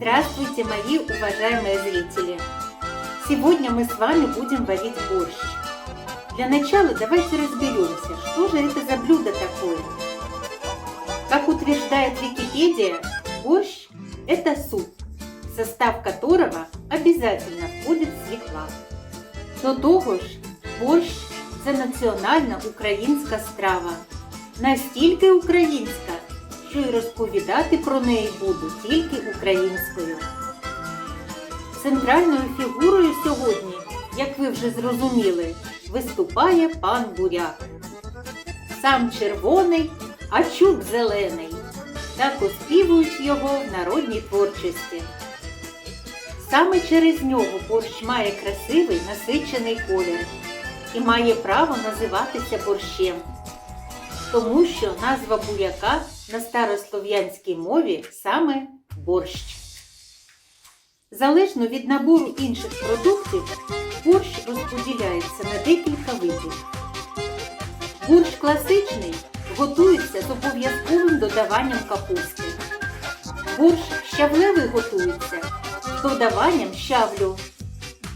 Здравствуйте, мои уважаемые зрители! Сегодня мы с вами будем варить борщ. Для начала давайте разберемся, что же это за блюдо такое. Как утверждает Википедия, борщ – это суп, в состав которого обязательно входит свекла. До того ж, борщ – це національна українська страва. Настільки українська, Що й розповідати про неї буду тільки українською. Центральною фігурою сьогодні, як ви вже зрозуміли, виступає пан Буряк. Сам червоний, а чуб зелений. Так оспівують його в народній творчості. Саме через нього борщ має красивий насичений колір і має право називатися борщем, тому що назва буряка на старослов'янській мові саме борщ. Залежно від набору інших продуктів, борщ розподіляється на декілька видів. Борщ класичний готується з обов'язковим додаванням капусти. Борщ щавлевий готується з додаванням щавлю.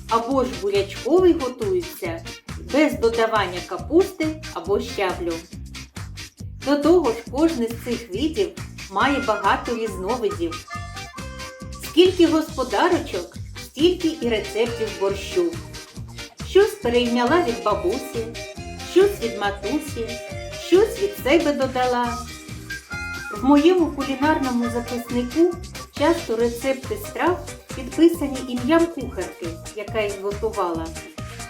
Або ж бурячковий готується без додавання капусти або щавлю. До того ж, кожне з цих видів має багато різновидів. Скільки господарочок, стільки і рецептів борщу. Щось перейняла від бабусі, щось від матусі, щось від себе додала. В моєму кулінарному записнику часто рецепти страв підписані ім'ям кухарки, яка їх готувала.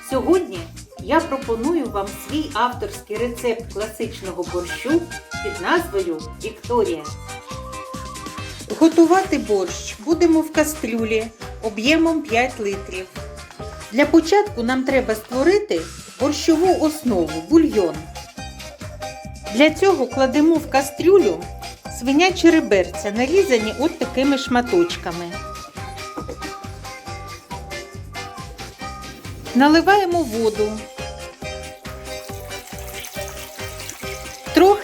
Сьогодні я пропоную вам свій авторський рецепт класичного борщу під назвою Вікторія. Готувати борщ будемо в кастрюлі об'ємом 5 литрів. Для початку нам треба створити борщову основу бульйон. Для цього кладемо в кастрюлю свинячі реберця, нарізані от такими шматочками. Наливаємо воду.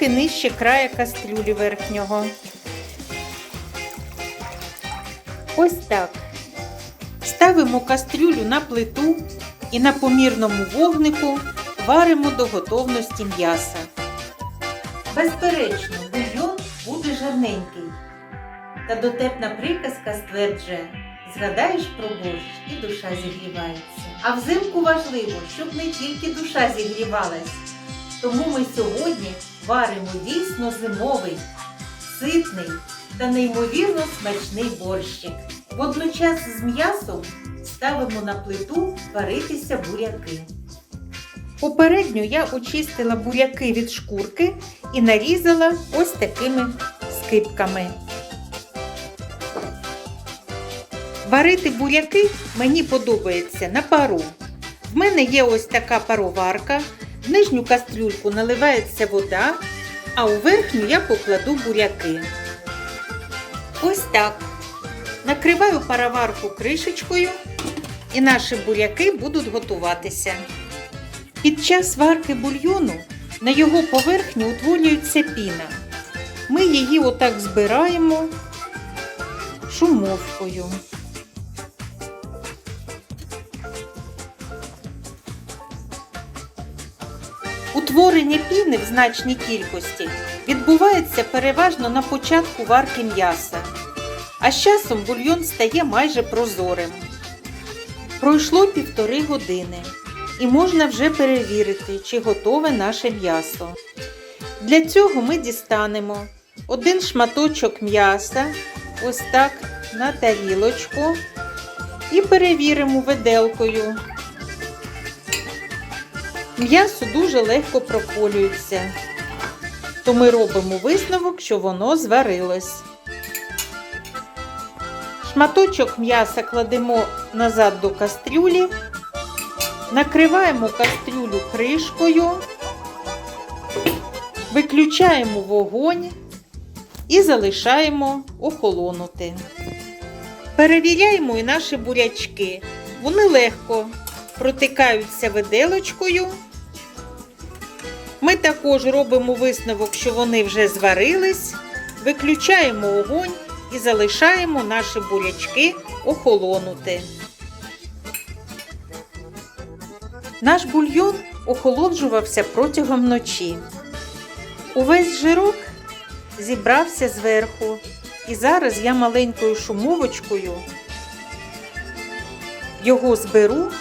Трохи нижче края кастрюлі верхнього. Ось так. Ставимо кастрюлю на плиту і на помірному вогнику варимо до готовності м'яса. Безперечно, бульйон буде жарненький. Та дотепна приказка стверджує, згадаєш про борщ і душа зігрівається. А взимку важливо, щоб не тільки душа зігрівалась. Тому ми сьогодні варимо дійсно зимовий, ситний та неймовірно смачний борщик. Водночас з м'ясом ставимо на плиту варитися буряки. Попередньо я очистила буряки від шкурки і нарізала ось такими скипками. Варити буряки мені подобається на пару. В мене є ось така пароварка. В нижню кастрюльку наливається вода, а у верхню я покладу буряки. Ось так. Накриваю пароварку кришечкою і наші буряки будуть готуватися. Під час варки бульйону на його поверхні утворюється піна. Ми її отак збираємо шумовкою. Утворення піни в значній кількості відбувається переважно на початку варки м'яса, а з часом бульйон стає майже прозорим. Пройшло півтори години і можна вже перевірити, чи готове наше м'ясо. Для цього ми дістанемо один шматочок м'яса, ось так на тарілочку, і перевіримо виделкою. М'ясо дуже легко проколюється, то ми робимо висновок, що воно зварилось. Шматочок м'яса кладемо назад до кастрюлі, накриваємо кастрюлю кришкою, виключаємо вогонь і залишаємо охолонути. Перевіряємо і наші бурячки. Вони легко протикаються виделочкою. Ми також робимо висновок, що вони вже зварились, виключаємо огонь і залишаємо наші бурячки охолонути. Наш бульйон охолоджувався протягом ночі. Увесь жирок зібрався зверху, і зараз я маленькою шумовочкою його зберу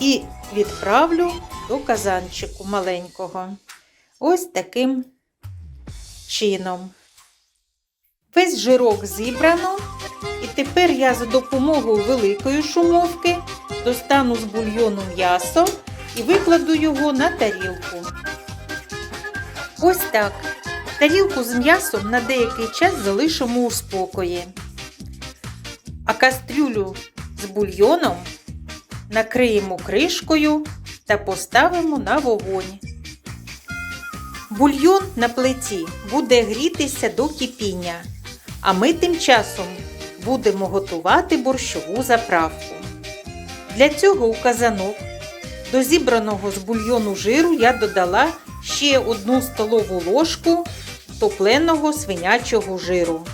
і відправлю до казанчику маленького. Ось таким чином. Весь жирок зібрано, і тепер я за допомогою великої шумовки достану з бульйону м'ясо і викладу його на тарілку. Ось так. Тарілку з м'ясом на деякий час залишимо у спокої. А кастрюлю з бульйоном накриємо кришкою та поставимо на вогонь. Бульйон на плиті буде грітися до кипіння, а ми тим часом будемо готувати борщову заправку. Для цього у казанок до зібраного з бульйону жиру я додала ще одну столову ложку топленого свинячого жиру.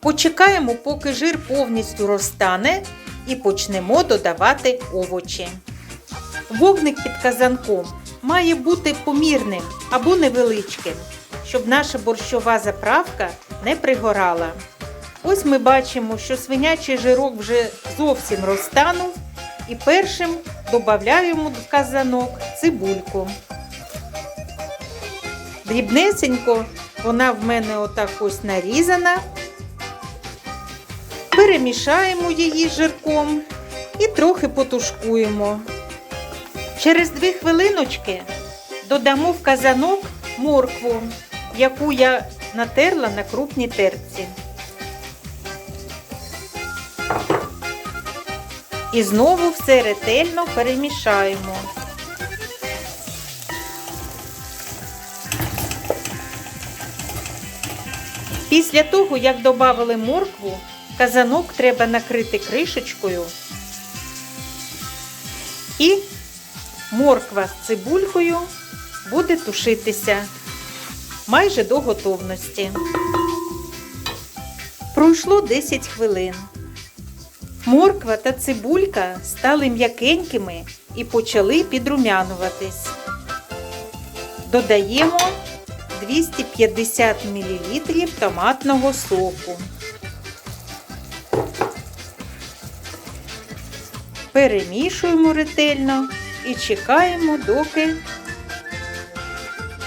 Почекаємо, поки жир повністю розтане, і почнемо додавати овочі. Вогник під казанком має бути помірним або невеличким, щоб наша борщова заправка не пригорала. Ось ми бачимо, що свинячий жирок вже зовсім розтанув, і першим додаємо в казанок цибульку. Дрібнесенько вона в мене отак ось нарізана. Перемішаємо її жирком і трохи потушкуємо. Через дві хвилиночки додамо в казанок моркву, яку я натерла на крупній терці. І знову все ретельно перемішаємо. Після того, як додали моркву, казанок треба накрити кришечкою. І морква з цибулькою буде тушитися майже до готовності. Пройшло 10 хвилин. Морква та цибулька стали м'якенькими і почали підрумянуватись. Додаємо 250 мл томатного соку. Перемішуємо ретельно і чекаємо, доки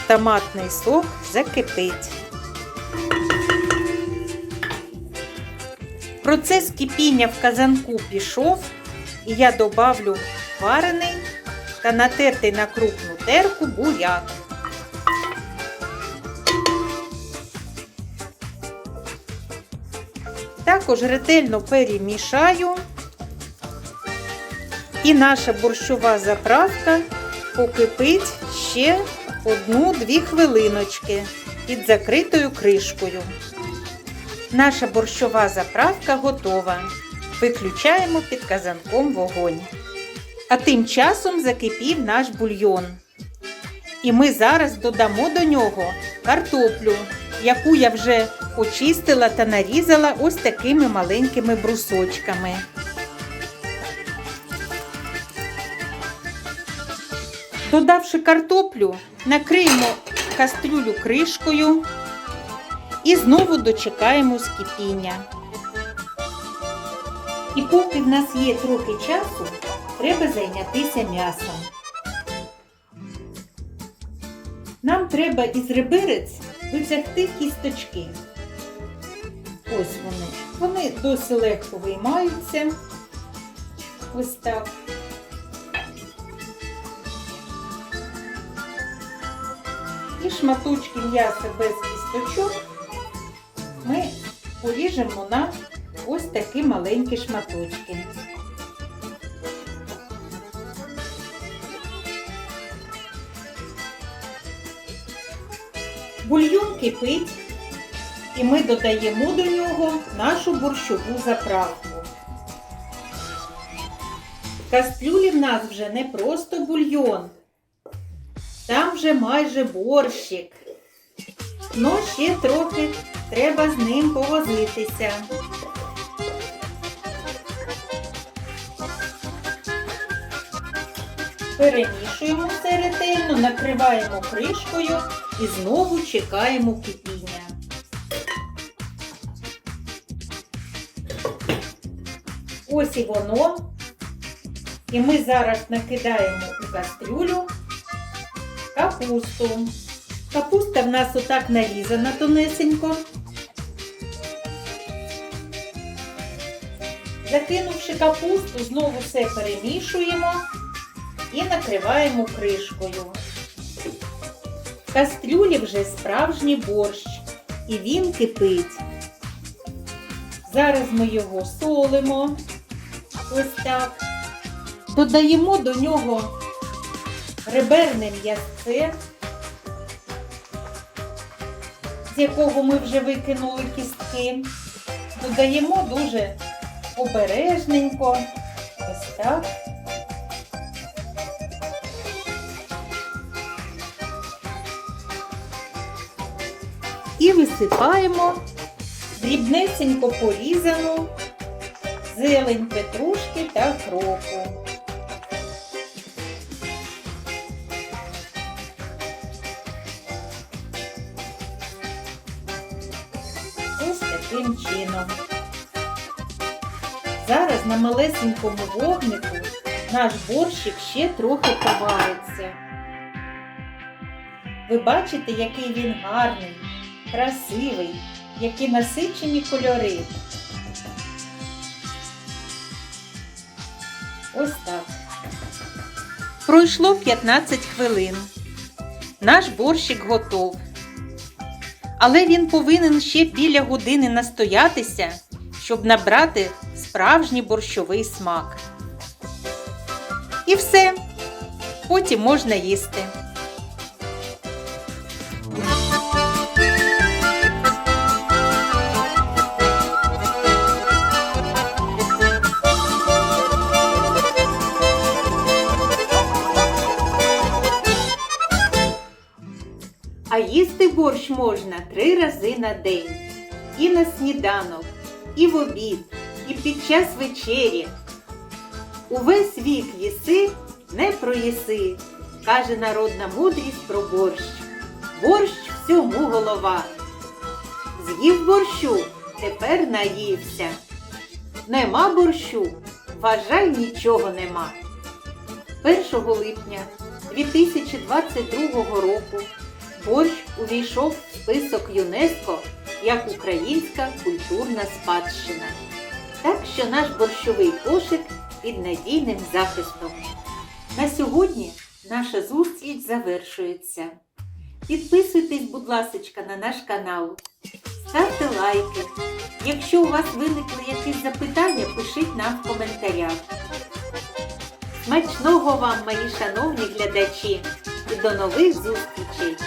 томатний сок закипить. Процес кипіння в казанку пішов, і я добавлю варений та натертий на крупну терку буряк. Також ретельно перемішаю. І наша борщова заправка покипить ще одну-дві хвилиночки під закритою кришкою. Наша борщова заправка готова. Виключаємо під казанком вогонь. А тим часом закипів наш бульйон. І ми зараз додамо до нього картоплю, яку я вже почистила та нарізала ось такими маленькими брусочками. Додавши картоплю, накриємо кастрюлю кришкою і знову дочекаємо скипіння. І поки в нас є трохи часу, треба зайнятися м'ясом. Нам треба із реберець витягти кісточки. Ось вони. Вони досить легко виймаються. Ось так. І шматочки м'яса без кісточок ми поріжемо на ось такі маленькі шматочки. Бульйон кипить, і ми додаємо до нього нашу борщову заправку. В кастрюлі в нас вже не просто бульйон, там вже майже борщик. Ну, ще трохи треба з ним повозитися. Перемішуємо все ретельно, накриваємо кришкою і знову чекаємо кипіння. Ось і воно. І ми зараз накидаємо у кастрюлю капусту. Капуста в нас отак нарізана тонесенько. Закинувши капусту, знову все перемішуємо і накриваємо кришкою. В кастрюлі вже справжній борщ, і він кипить. Зараз ми його солимо. Ось так. Додаємо до нього реберне м'ясце, з якого ми вже викинули кістки. Додаємо дуже обережненько. Ось так. І висипаємо дрібнесенько порізану зелень петрушки та кропу. Таким чином. Зараз на малесенькому вогнику наш борщик ще трохи повариться. Ви бачите, який він гарний, красивий, які насичені кольори. Ось так. Пройшло 15 хвилин. Наш борщик готов. Але він повинен ще біля години настоятися, щоб набрати справжній борщовий смак. І все. Потім можна їсти. Борщ можна три рази на день. І на сніданок, і в обід, і під час вечері. Увесь вік їси, не проїси, каже народна мудрість про борщ. Борщ всьому голова. З'їв борщу, тепер наївся. Нема борщу, вважай, нічого нема. 1 липня 2022 року борщ увійшов в список ЮНЕСКО як українська культурна спадщина. Так що наш борщовий кошик під надійним захистом. На сьогодні наша зустріч завершується. Підписуйтесь, будь ласка, на наш канал, ставте лайки. Якщо у вас виникли якісь запитання, пишіть нам в коментарях. Смачного вам, мої шановні глядачі, і до нових зустрічей!